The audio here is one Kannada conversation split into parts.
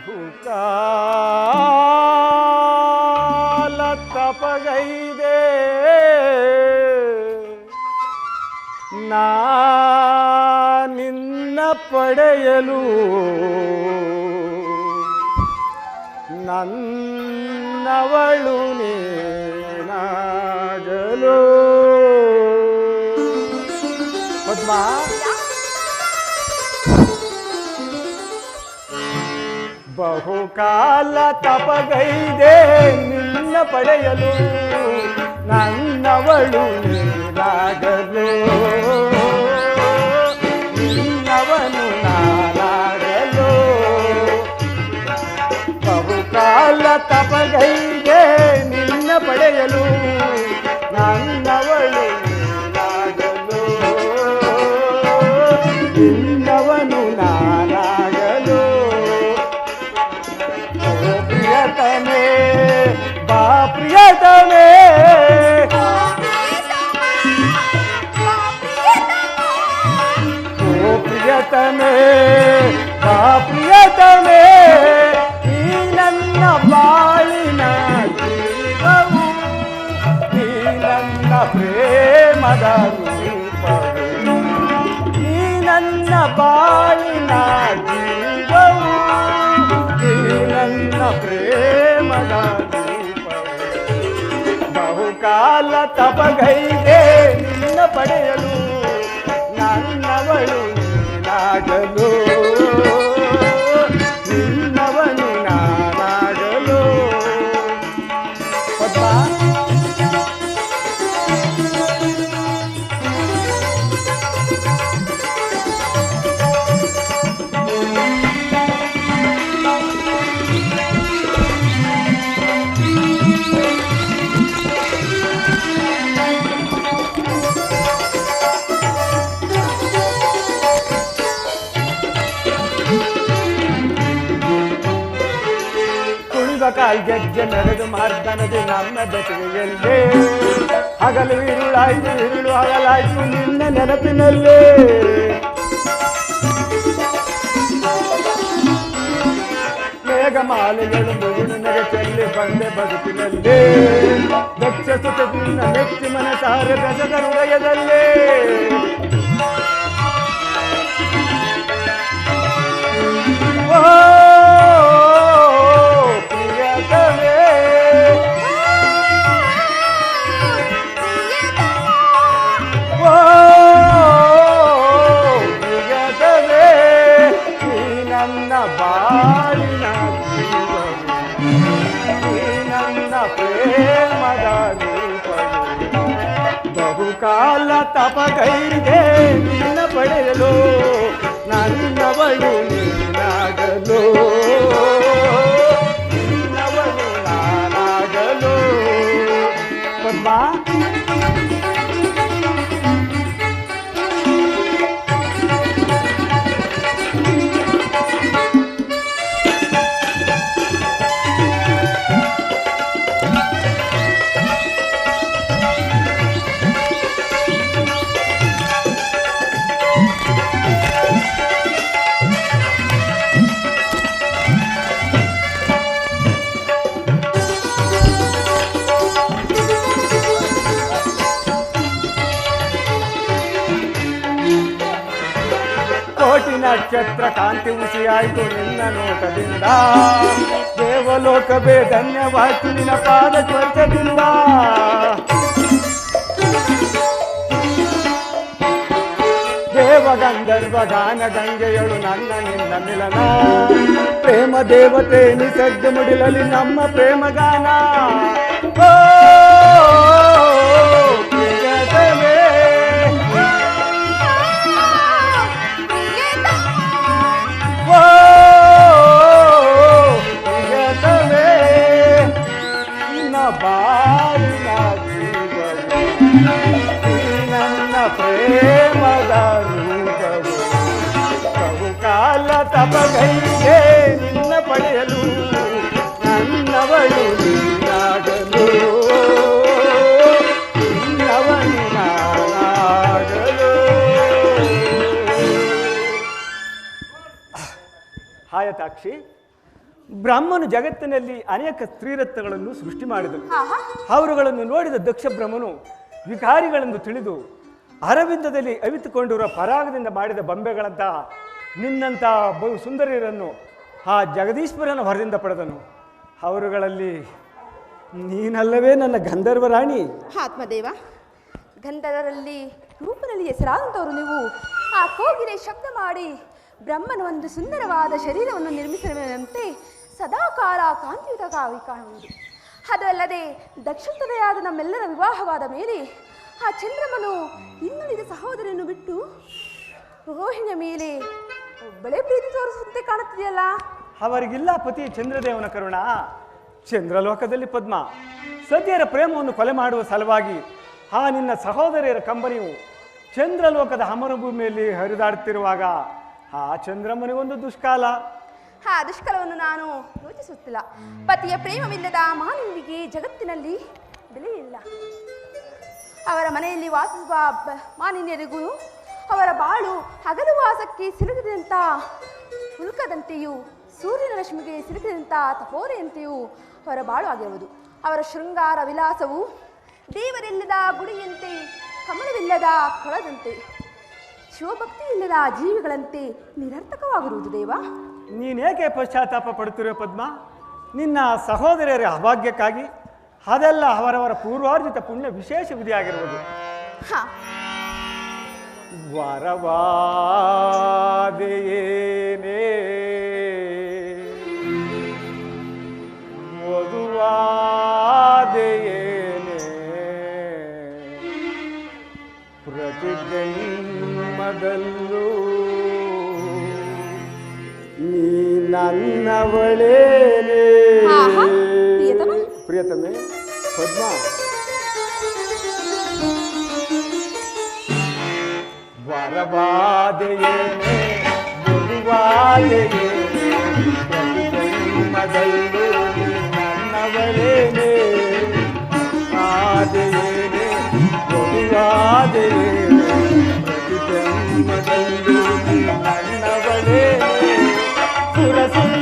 ಬಹುಕಾಲ ತಪಗೈದೆ. ನಾ ನಿನ್ನ ಪಡೆಯಲು ನನ್ನವಳು ಬಹುಕಾಲ ತಪಗೈದೆ ನಿನ್ನ ಪಡೆಯಲು ನನ್ನವಳು ನೀನಾಗಲು. ನಿನ್ನವನು ನಾನಾಗಲು. ಬಹುಕಾಲ ತಪಗೈದೆ ನಿನ್ನ ಪಡೆಯಲು ನನ್ನವಳು ప్రియతమే బా ప్రియతమే ఓ ప్రియతమే బా ప్రియతమే ఈ నన్న బాళిన జీవము ఈ నన్న ప్రేమద నన్న బాళిన ಬಹುಕಾಲ ತಪಗೈದೆ ನಿನ್ನ ಪಡೆಯಲು ನನ್ನವಳು ನೀನಾಗಲು. ಕುಣಿದ ಕಾಲ್ಗೆಜ್ಜೆ ನಡೆದು ಮಾರ್ತನದಿ ನಮ್ಮ ಬೆಟಗೆಯಲ್ಲೇ ಹಗಲು ಇರುಳಾಯ್ತು ಇರುಳು ಹಗಲಾಯ್ತು ನಿನ್ನ ನೆನಪಿನಲ್ಲೇ. ಮೇಘಮಾಲೆಗಳು ಮುಗುಳಿನಗೆ ಚೆಲ್ಲಿ ಬಂದೆ ಬದುಕಿನಲ್ಲೇ. ಬೆಚ್ಚ ಸುತ ನಿನ್ನ ಮೆಚ್ಚಿ ಮನಸಾರೆ ಬೆಸದ கயிறு ನಕ್ಷತ್ರ ಕಾಂತಿ ಉಸಿಯಾಯ್ತು ನಿನ್ನ ನೋಟದಿಂದ ದೇವಲೋಕವೇ ಧನ್ಯವಾಯ್ತು ನಿನ್ನ ಪಾದ ಸ್ಪರ್ಶದಿಂದ ದೇವ ಗಂಧರ್ವ ಗಾನ ಗಂಗೆಯಳು ನನ್ನ ನಿನ್ನ ಮಿಲನ ಪ್ರೇಮ ದೇವತೆ ನಿಸರ್ಗ ಮುಡಿಲಲಿ ನಮ್ಮ ಪ್ರೇಮ ಗಾನ ಹಾಯತಾಕ್ಷಿ ಬ್ರಹ್ಮನು ಜಗತ್ತಿನಲ್ಲಿ ಅನೇಕ ಸ್ತ್ರೀರತ್ನಗಳನ್ನು ಸೃಷ್ಟಿ ಮಾಡಿದನು. ಅವರುಗಳನ್ನು ನೋಡಿದ ದಕ್ಷ ಬ್ರಹ್ಮನು ವಿಕಾರಿಗಳೆಂದು ತಿಳಿದು ಅರವಿಂದದಲ್ಲಿ ಅವಿತುಕೊಂಡಿರುವ ಪರಾಗದಿಂದ ಮಾಡಿದ ಬೊಂಬೆಗಳಂತಹ ನಿನ್ನಂತಹ ಬಹು ಸುಂದರಿಯರನ್ನು ಆ ಜಗದೀಶ್ವರನ ಹೊರದಿಂದ ಪಡೆದನು. ಅವರುಗಳಲ್ಲಿ ನೀನಲ್ಲವೇ ನನ್ನ ಗಂಧರ್ವ ರಾಣಿ? ಆತ್ಮದೇವ ಗಂಧರ್ವರಲ್ಲಿ ರೂಪದಲ್ಲಿ ಹೆಸರಾದಂಥವರು ನೀವು. ಆ ಕೋಗಿಲೆ ಶಬ್ದ ಮಾಡಿ ಬ್ರಹ್ಮನ ಒಂದು ಸುಂದರವಾದ ಶರೀರವನ್ನು ನಿರ್ಮಿಸಿರುವಂತೆ ಸದಾಕಾಲ ಕಾಂತಿಯುತವಾಗಿ ಕಾಣುವುದು. ಅದಲ್ಲದೆ ದಕ್ಷಿಣತೆಯಾದ ನಮ್ಮೆಲ್ಲರ ವಿವಾಹವಾದ ಮೇಲೆ ಆ ಚಂದ್ರಮನು ಇನ್ನುಳಿದ ಸಹೋದರಿಯನ್ನು ಬಿಟ್ಟು ರೋಹಿಣಿಯ ಮೇಲೆ ಒಬ್ಬಳೇ ಪ್ರೀತಿ ತೋರಿಸುವಂತೆ ಕಾಣುತ್ತಿದೆಯಲ್ಲ? ಅವರಿಗಿಲ್ಲ ಪತಿ ಚಂದ್ರದೇವನ ಕರುಣ. ಚಂದ್ರಲೋಕದಲ್ಲಿ ಪದ್ಮ. ಸತಿಯರ ಪ್ರೇಮವನ್ನು ಕೊಲೆ ಮಾಡುವ ಸಲುವಾಗಿ ಆ ನಿನ್ನ ಸಹೋದರಿಯರ ಕಂಬನಿಯು ಚಂದ್ರಲೋಕದ ಹಮರಭೂಮಿಯಲ್ಲಿ ಹರಿದಾಡುತ್ತಿರುವಾಗ ಆ ಚಂದ್ರಮನಿಗೊಂದು ದುಷ್ಕಾಲ. ಆ ದುಷ್ಕಾಲವನ್ನು ನಾನು ಯೋಚಿಸುತ್ತಿಲ್ಲ. ಪತಿಯ ಪ್ರೇಮವಿಲ್ಲದ ಮಾನವನಿಗೆ ಜಗತ್ತಿನಲ್ಲಿ ಬೆಲೆ ಇಲ್ಲ. ಅವರ ಮನೆಯಲ್ಲಿ ವಾಸಿಸುವ ಮಾನಿನ್ಯರಿಗೂ ಅವರ ಬಾಳು ಹಗಲು ವಾಸಕ್ಕೆ ಸಿಲುಕಿದಂಥ ಶುಲ್ಕದಂತೆಯೂ ಸೂರ್ಯನ ರಶ್ಮಿಗೆ ಸಿಲುಕಿದಂಥ ತಪೋರೆಯಂತೆಯೂ ಅವರ ಬಾಳು ಆಗಿರುವುದು ಅವರ ಶೃಂಗಾರ ವಿಲಾಸವು ದೇವರಿಲ್ಲದ ಗುಡಿಯಂತೆ ಕಮಲವಿಲ್ಲದ ಕೊಳದಂತೆ ಶಿವಭಕ್ತಿ ಇಲ್ಲದ ಜೀವಿಗಳಂತೆ ನಿರರ್ಥಕವಾಗಿರುವುದು ದೇವ. ನೀನೇಕೆ ಪಶ್ಚಾತ್ತಾಪ ಪಡುತ್ತಿರುವ ಪದ್ಮ? ನಿನ್ನ ಸಹೋದರಿಯರ ಅಭಾಗ್ಯಕ್ಕಾಗಿ ಅದೆಲ್ಲ ಅವರವರ ಪೂರ್ವಾರ್ಜಿತ ಪುಣ್ಯ ವಿಶೇಷ ವಿಧಿಯಾಗಿರುವುದು. ಹಾ. ಜನ್ಮದಲ್ಲೂ ನೀ ನನ್ನವಳೇನೇ ಆಹಾ, ಪ್ರಿಯತಮ. ಪ್ರಿಯತಮೆ ಪದ್ಮ ವರವಾದೆಯೇನೆ ಗುರುವಾದೆಯೇನೆ ಪ್ರತಿ ಜನ್ಮದಲ್ಲೂ ನೀ ನನ್ನವಳೇನೆ ಆದೆಯೇನೆ ಗುರುವಾದೆಯೇನೆ ಪ್ರತಿ அண்ணவளே புரசொல்ல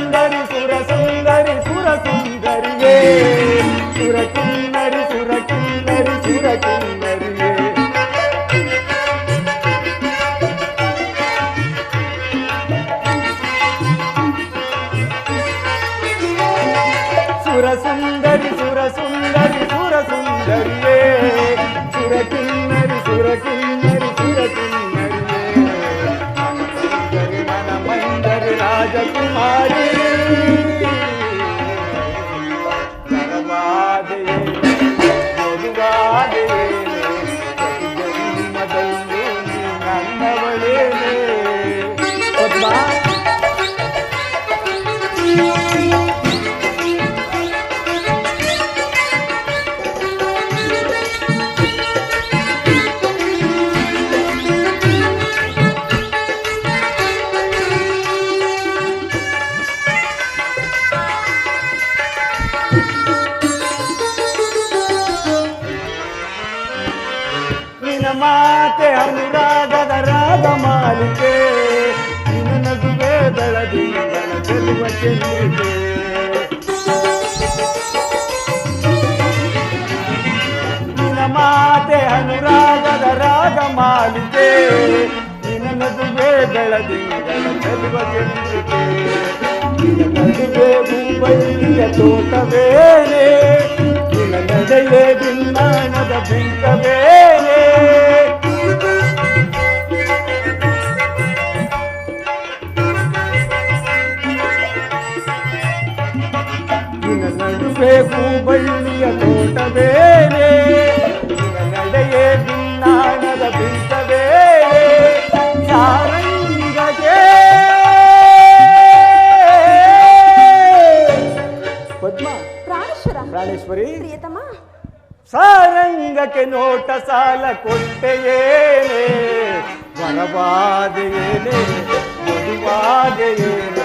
ಮಾತೆ ಅನುರಾಗದ ರಾಗ ಮಾಲಿಕೆ ನಿನ್ನ ನಗುವೆ ಬೆಳದಿಂಗಳ ಚೆಲುವ ಚೆಲ್ಲಿಗೆ ನಿನ್ನ ಮಾತೆ ಅನುರಾಗದ ರಾಗ ಮಾಲಿಕೆ ನಿನ್ನ ನಗುವೆ ಬೆಳದಿಂಗಳ ಚೆಲುವ ಚೆಲ್ಲಿಗೆ ನಿನ್ನ ನಡುವೆ ಮುಂಬೈಯ ತೋಟವೇನೆ ನಿನ್ನ ನಡೆಯೇ ಬಿನ್ನಾಣದ ಬಿಂಕವೇನೆ ನಡುವೆ ಹೂಬಳ್ಳಿಯ ತೋಟವೇನೆ ನಿನ್ನ ನಡೆಯೇ ಬಿನ್ನಾಣದ ಬಿಂಕವೇನೆ ಸಾರಂಗಗೆ ಪದ್ಮ ಪ್ರಾಣೇಶ್ವರ ಪ್ರಾಣೇಶ್ವರಿ ಪ್ರಿಯತಮ ಸಾರಂಗಕ್ಕೆ ನೋಟ ಸಾಲ ಕೊಟ್ಟೆಯೇನೆ ವರವಾದೆಯೇನೆ ಮಧುವಾದೆಯೇನೆ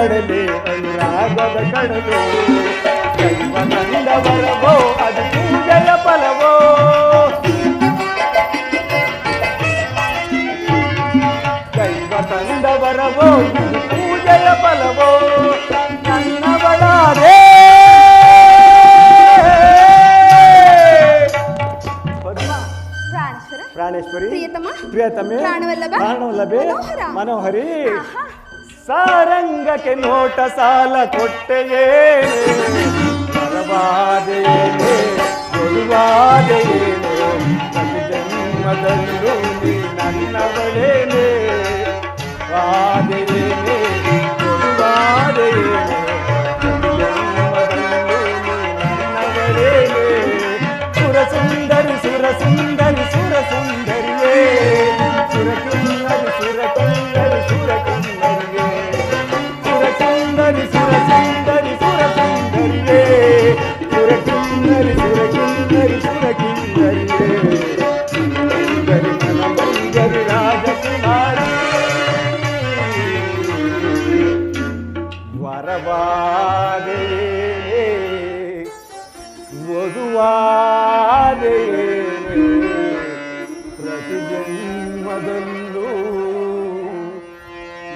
ನಿಂದಿನ ಒಡಲೆ ಅನುರಾಗದ ಕಡಲು ಜನ್ಮ ಕಂಡವರವೋ ಅದು ಪೂಜೆಯ ಫಲವೋ ದೈವ ತಂದವರವೋ ಇದು ಪೂಜೆಯ ಫಲವೋ ನನ್ನವಳಾರೇ ಪದ್ಮ ಪ್ರಾಣೇಶ್ವರ ಪ್ರಾಣೇಶ್ವರಿ ಪ್ರಿಯತಮ ಪ್ರಿಯತಮೆ ಪ್ರಾಣವಲ್ಲಭ ಪ್ರಾಣವಲ್ಲಭೆ ಮನೋಹರ ಮನೋಹರಿ ಆಹಾ. ಸಾರಂಗಕ್ಕೆ ನೋಟ ಸಾಲ ಕೊಟ್ಟೆಯೇ ಪರವಾದೆಯೇನೆ ಕೊಡುವಾದೆಯೇನೆ ಪ್ರತಿ ಜನ್ಮದಲ್ಲೂ ನೀ ನನ್ನವಳೇನೆ ವಾದೆಯೇನೆ ವರವಾದೇನೆ ವಧುವಾದೇನೆ ಪ್ರತಿ ಜನ್ಮದಲ್ಲೂ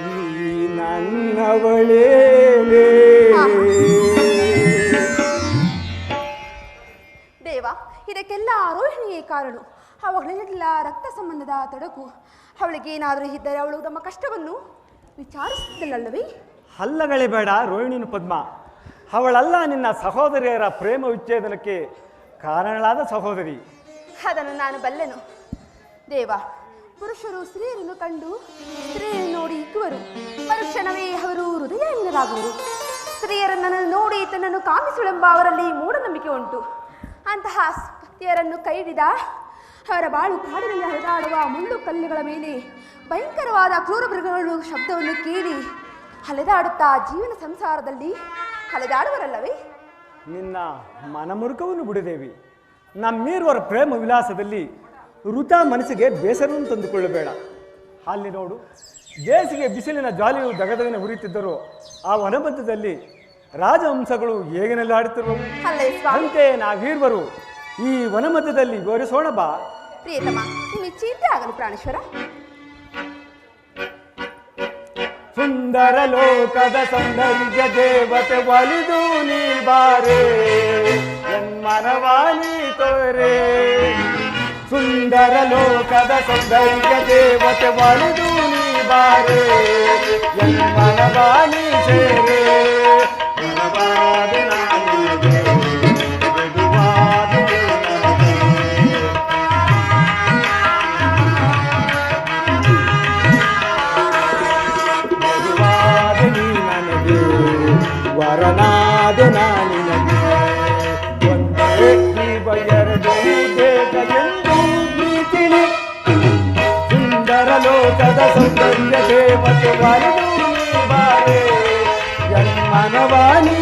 ಈ ನನ್ನವಳೇ ದೇವ, ಇದಕ್ಕೆಲ್ಲ ಆರೋಹಿಣಿಯೇ ಕಾರಣ. ಅವಳಿಗೆಲ್ಲ ರಕ್ತ ಸಂಬಂಧದ ತೊಡಕು. ಅವಳಿಗೆ ಏನಾದರೂ ಇದ್ದರೆ ಅವಳು ತಮ್ಮ ಕಷ್ಟವನ್ನು ವಿಚಾರಿಸುತ್ತಿಲ್ಲವೇ ಹಲ್ಲಗಳೇ ಬೇಡ, ರೋಹಿಣಿನ ಪದ್ಮ. ಅವಳಲ್ಲ ನಿನ್ನ ಸಹೋದರಿಯರ ಪ್ರೇಮ ವಿಚ್ಛೇದನಕ್ಕೆ ಕಾರಣಳಾದ ಸಹೋದರಿ. ಅದನ್ನು ನಾನು ಬಲ್ಲೆನು. ದೇವ, ಪುರುಷರು ಸ್ತ್ರೀಯರನ್ನು ಕಂಡು ಸ್ತ್ರೀಯರನ್ನು ನೋಡಿ ಇಕ್ಕುವರು. ಪರುಷನವೇ ಅವರು ಹೃದಯಹೀನರಾಗುವರು. ಸ್ತ್ರೀಯರನ್ನು ನೋಡಿ ತನ್ನನ್ನು ಕಾಮಿಸುಳೆಂಬ ಅವರಲ್ಲಿ ಮೂಢನಂಬಿಕೆ ಉಂಟು. ಅಂತಹ ಸ್ತ್ರೀಯರನ್ನು ಕೈಹಿಡಿದ ಅವರ ಬಾಳು ಕಾಡಿನಲ್ಲಿ ಹರಿದಾಡುವ ಮುಳ್ಳು ಕಲ್ಲುಗಳ ಮೇಲೆ ಭಯಂಕರವಾದ ಕ್ರೂರ ಮೃಗಗಳು ಶಬ್ದವನ್ನು ಕೇಳಿ ಅಲೆದಾಡುತ್ತಾ ಜೀವನ ಸಂಸಾರದಲ್ಲಿ ಅಲೆದಾಡುವರಲ್ಲವೇ ನಿನ್ನ ಮನಮುರುಕವನ್ನು ಬಿಡದೇವಿ. ನಮ್ಮೀರುವರ ಪ್ರೇಮ ವಿಲಾಸದಲ್ಲಿ ಋತ ಮನಸ್ಸಿಗೆ ಬೇಸರವನ್ನು ತಂದುಕೊಳ್ಳಬೇಡ. ಅಲ್ಲಿ ನೋಡು ಬೇಸಿಗೆ ಬಿಸಿಲಿನ ಜಾಲಿಯು ದಗದಗನೆ ಉರಿಯುತ್ತಿದ್ದರು ಆ ವನಬದ್ಧದಲ್ಲಿ ರಾಜವಂಶಗಳು ಹೇಗೆ ಸ್ವಾಮಿ. ಅಂತೆ ನಾವೀರ್ವರು ಈ ವನಮಧ್ಯದಲ್ಲಿ ವಿವರಿಸೋಣ ಬಾ. ಪ್ರಿಯತಮ ನಿಮಗೆ ಚಿಂತೆ ಆಗಲು ಪ್ರಾಣೇಶ್ವರ. ಸುಂದರ ಲೋಕದ ಸೌಂದರ್ಯ ದೇವತೆ ಒಲಿದು ನೀ ಬಾರೆ ಎನ್ಮನವಾನಿ ತೋರೆ ಸುಂದರ ಲೋಕದ ಸೌಂದರ್ಯ ದೇವತೆ ಒಲಿದು ನೀ ಬಾರೆ ಎನ್ಮನವಾನಿ ಸೇರೆ ಮನವಾದೆ ನಾನಿಗೆ, జగద సౌందర్య దేవత వారి మనవాణి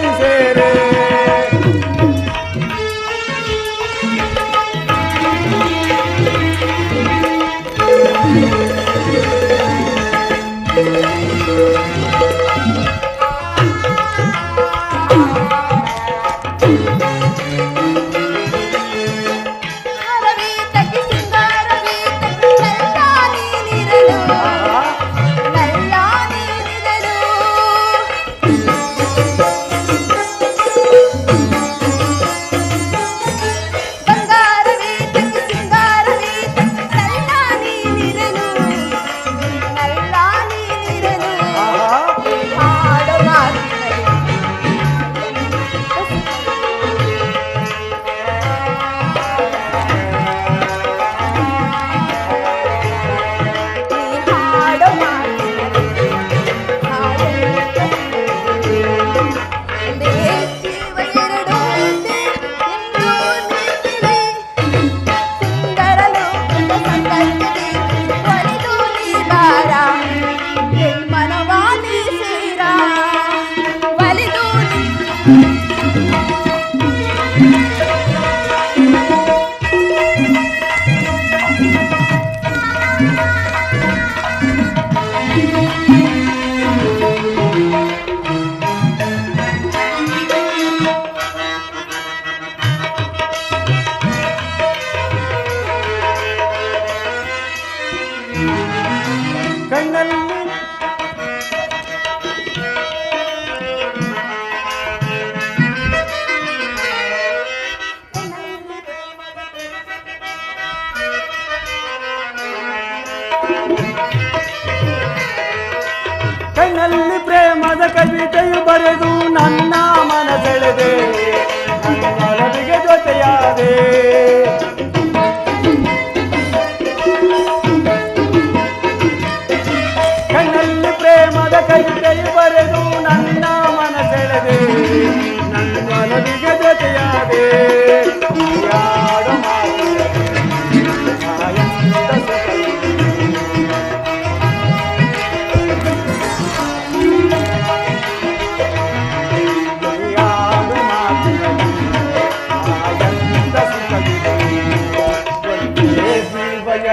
Deus.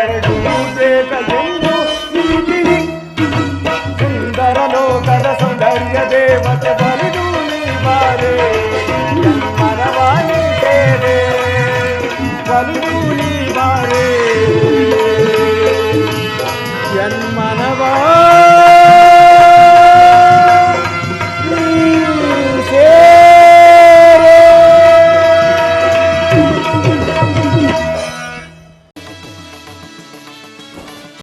quero é tudo de cadeira.